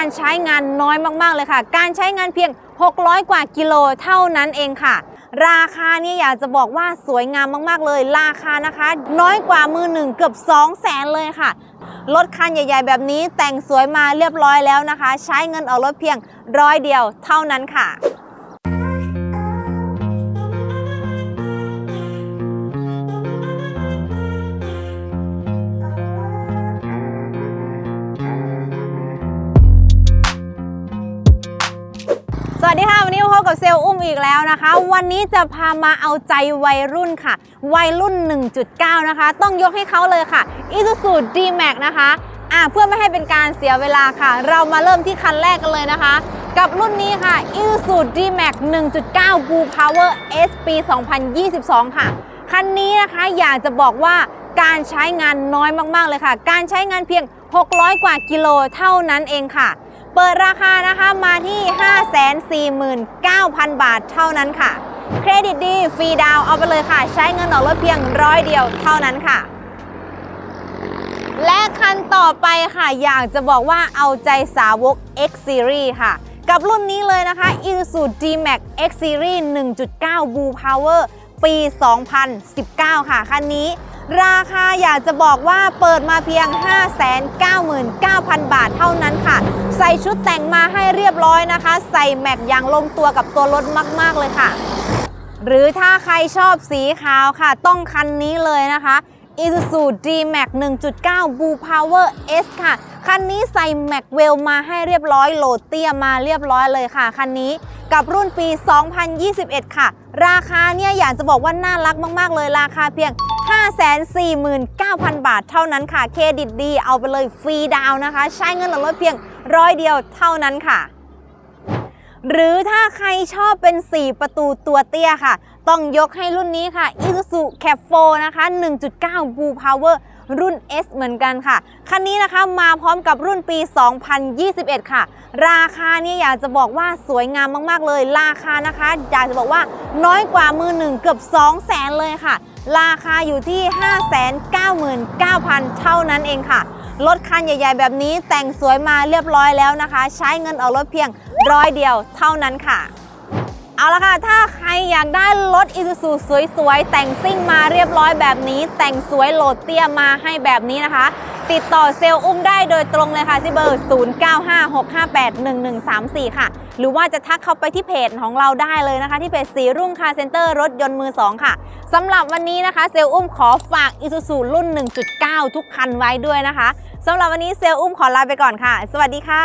การใช้งานน้อยมากๆเลยค่ะ การใช้งานเพียง 600 กว่ากิโลเท่านั้นเองค่ะ ราคานี่อยากจะบอกว่าสวยงามมากๆเลย ราคานะคะ น้อยกว่ามือหนึ่งเกือบ 2 0 0แสนเลยค่ะรถคันใหญ่ๆ แบบนี้แต่งสวยมาเรียบร้อยแล้วนะคะ ใช้เงินออกรถเพียงร้อยเดียวเท่านั้นค่ะ สวัสดีค่ะ วันนี้มาพบกับเซลล์อุ้มอีกแล้วนะคะ วันนี้จะพามาเอาใจวัยรุ่นค่ะ วัยรุ่น 1.9 นะคะ ต้องยกให้เขาเลยค่ะ Isuzu D-Max นะคะอะเพื่อไม่ให้เป็นการเสียเวลาค่ะ เรามาเริ่มที่คันแรกกันเลยนะคะ กับรุ่นนี้ค่ะ Isuzu D-Max 1.9 Blue Power S ปี 2022 ค่ะ คันนี้นะคะอยากจะบอกว่าการใช้งานน้อยมากๆเลยค่ะ การใช้งานเพียง 600 กว่ากิโลเท่านั้นเองค่ะ เปิดราคานะคะมาที่ 549,000 บาทเท่านั้นค่ะ เครดิตดีฟรีดาวเอาไปเลยค่ะ ใช้เงินออกรถเพียงร้อยเดียวเท่านั้นค่ะและคันต่อไปค่ะ อยากจะบอกว่าเอาใจสาวก X Series ค่ะ กับรุ่นนี้เลยนะคะ Isuzu D-Max X Series 1.9 Blue Power ปี 2019 ค่ะ คันนี้ ราคาอยากจะบอกว่าเปิดมาเพียง 599,000 บาทเท่านั้นค่ะ ใส่ชุดแต่งมาให้เรียบร้อยนะคะ ใส่แม็กอย่างลงตัวกับตัวรถมาก ๆ เลยค่ะ หรือถ้าใครชอบสีขาวค่ะ ต้องคันนี้เลยนะคะ Isuzu D-Max 1.9 Blue Power S ค่ะ คันนี้ใส่แม็กเวลมาให้เรียบร้อยโหลดเตี้ยมาเรียบร้อยเลยค่ะ คันนี้กับรุ่นปี 2021 ค่ะ ราคาเนี่ยอยากจะบอกว่าน่ารักมาก ๆ เลยราคาเพียง 549,000 บาทเท่านั้นค่ะ เครดิตดีเอาไปเลยฟรีดาวนะคะ ใช้เงินออกรถเพียงร้อยเดียวเท่านั้นค่ะ หรือถ้าใครชอบเป็น 4 ประตูตัวเตี้ยค่ะ ต้องยกให้รุ่นนี้ค่ะ Isuzu Cap 4นะคะ 1.9 Blue Power รุ่น S เหมือนกันค่ะ คันนี้นะคะมาพร้อมกับรุ่นปี 2021 ค่ะ ราคานี่อยากจะบอกว่าสวยงามมาก ๆ เลย ราคานะคะ อยากจะบอกว่าน้อยกว่ามือหนึ่งเกือบ 2 0 0แสนเลยค่ะ ราคาอยู่ที่ 599,000 เท่านั้นเองค่ะ รถคันใหญ่ๆ แบบนี้แต่งสวยมาเรียบร้อยแล้วนะคะ ใช้เงินออกรถเพียงร้อยเดียวเท่านั้นค่ะ เอาละค่ะ ถ้าใครอยากได้รถอิซูซูสวยๆ แต่งซิ่งมาเรียบร้อยแบบนี้ แต่งสวยโหลดเตี้ยมาให้แบบนี้นะคะ ติดต่อเซลล์อุ้มได้โดยตรงเลยค่ะที่เบอร์ 0956581134 ค่ะ หรือว่าจะทักเข้าไปที่เพจของเราได้เลยนะคะ ที่เพจสีรุ่งคาเซ็นเตอร์รถยนต์มือ 2 ค่ะสำหรับวันนี้นะคะเซลล์อุ้มขอฝากอิซูซูรุ่น 1.9 ทุกคันไว้ด้วยนะคะสำหรับวันนี้เซลล์อุ้มขอลาไปก่อนค่ะ สวัสดีค่ะ